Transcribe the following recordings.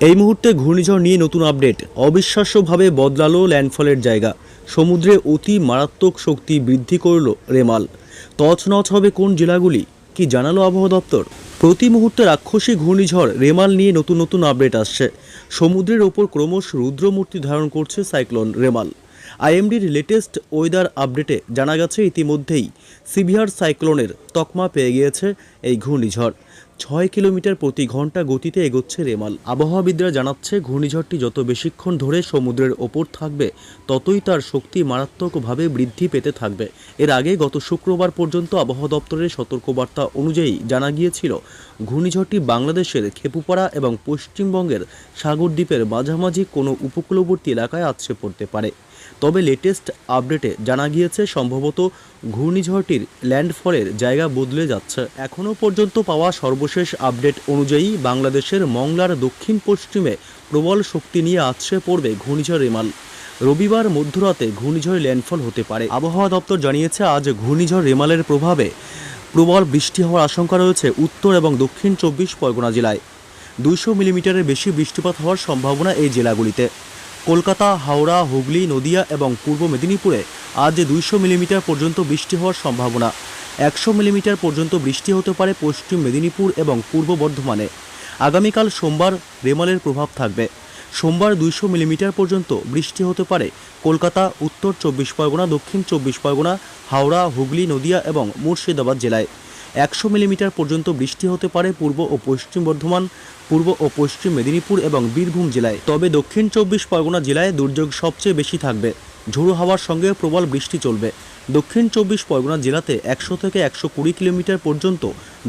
এই মুহূর্তে ঘূর্ণিঝড় নিয়ে নতুন আপডেট। অবিশ্বাস্যভাবে বদলালো ল্যান্ডফলের জায়গা। সমুদ্রে অতি মারাত্মক শক্তি বৃদ্ধি করল রেমাল। তছনছ হবে কোন জেলাগুলি, কি জানালো আবহাওয়া দপ্তর? প্রতি মুহূর্তে রাক্ষসী ঘূর্ণিঝড় রেমাল নিয়ে নতুন নতুন আপডেট আসছে। সমুদ্রের ওপর ক্রমশ রুদ্রমূর্তি ধারণ করছে সাইক্লোন রেমাল। আইএমডির লেটেস্ট ওয়েদার আপডেটে জানা গেছে, ইতিমধ্যেই সিভিয়ার সাইক্লোনের তকমা পেয়ে গিয়েছে এই ঘূর্ণিঝড়। ছয় কিলোমিটার প্রতি ঘণ্টা গতিতে এগোচ্ছে রেমাল। আবহাওয়াবিদরা জানাচ্ছে, ঘূর্ণিঝড়টি যত বেশিক্ষণ ধরে সমুদ্রের ওপর থাকবে, ততই তার শক্তি মারাত্মকভাবে বৃদ্ধি পেতে থাকবে। এর আগে গত শুক্রবার পর্যন্ত আবহাওয়া দপ্তরের সতর্কবার্তা অনুযায়ী জানা গিয়েছিল, ঘূর্ণিঝড়টি বাংলাদেশের খেপুপাড়া এবং পশ্চিমবঙ্গের সাগরদ্বীপের মাঝামাঝি কোনো উপকূলবর্তী এলাকায় আছড়ে পড়তে পারে। তবে লেটেস্ট আপডেটে জানা গিয়েছে সম্ভবত ঘূর্ণিঝড়টির ল্যান্ডফলের জায়গা বদলে যাচ্ছে। এখনও পর্যন্ত পাওয়া সর্বশেষ আপডেট অনুযায়ী বাংলাদেশের মংলার দক্ষিণ পশ্চিমে প্রবল শক্তি নিয়ে আছড়ে পড়বে ঘূর্ণিঝড় রেমাল। রবিবার মধ্যরাতে ঘূর্ণিঝড় ল্যান্ডফল হতে পারে। আবহাওয়া দপ্তর জানিয়েছে, আজ ঘূর্ণিঝড় রেমালের প্রভাবে প্রবল বৃষ্টি হওয়ার আশঙ্কা রয়েছে উত্তর এবং দক্ষিণ চব্বিশ পরগনা জেলায়। দুইশো মিলিমিটারের বেশি বৃষ্টিপাত হওয়ার সম্ভাবনা এই জেলাগুলিতে। কলকাতা, হাওড়া, হুগলি, নদিয়া এবং পূর্ব মেদিনীপুরে আজ দুইশো মিলিমিটার পর্যন্ত বৃষ্টি হওয়ার সম্ভাবনা। একশো মিলিমিটার পর্যন্ত বৃষ্টি হতে পারে পশ্চিম মেদিনীপুর এবং পূর্ব বর্ধমানে। আগামীকাল সোমবার রেমালের প্রভাব থাকবে। সোমবার দুইশো মিলিমিটার পর্যন্ত বৃষ্টি হতে পারে কলকাতা, উত্তর চব্বিশ পরগনা, দক্ষিণ চব্বিশ পরগনা, হাওড়া, হুগলি, নদিয়া এবং মুর্শিদাবাদ জেলায়। একশো মিলিমিটার পর্যন্ত বৃষ্টি হতে পারে পূর্ব ও পশ্চিম বর্ধমান, পূর্ব ও পশ্চিম মেদিনীপুর এবং বীরভূম জেলায়। তবে দক্ষিণ চব্বিশ পরগনা জেলায় দুর্যোগ সবচেয়ে বেশি থাকবে। ঝোড়ো হাওয়ার সঙ্গে প্রবল বৃষ্টি চলবে। দক্ষিণ চব্বিশ পরগনা জেলাতে একশো থেকে একশো কুড়ি কিলোমিটার পর্যন্ত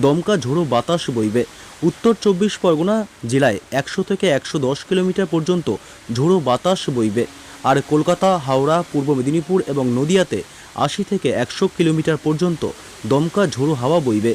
দমকা ঝোড়ো বাতাস বইবে। উত্তর চব্বিশ পরগনা জেলায় একশো থেকে একশো দশ কিলোমিটার পর্যন্ত ঝোড়ো বাতাস বইবে। আর কলকাতা, হাওড়া, পূর্ব মেদিনীপুর এবং নদিয়াতে আশি থেকে একশো কিলোমিটার পর্যন্ত দমকা ঝোড়ো হাওয়া বইবে।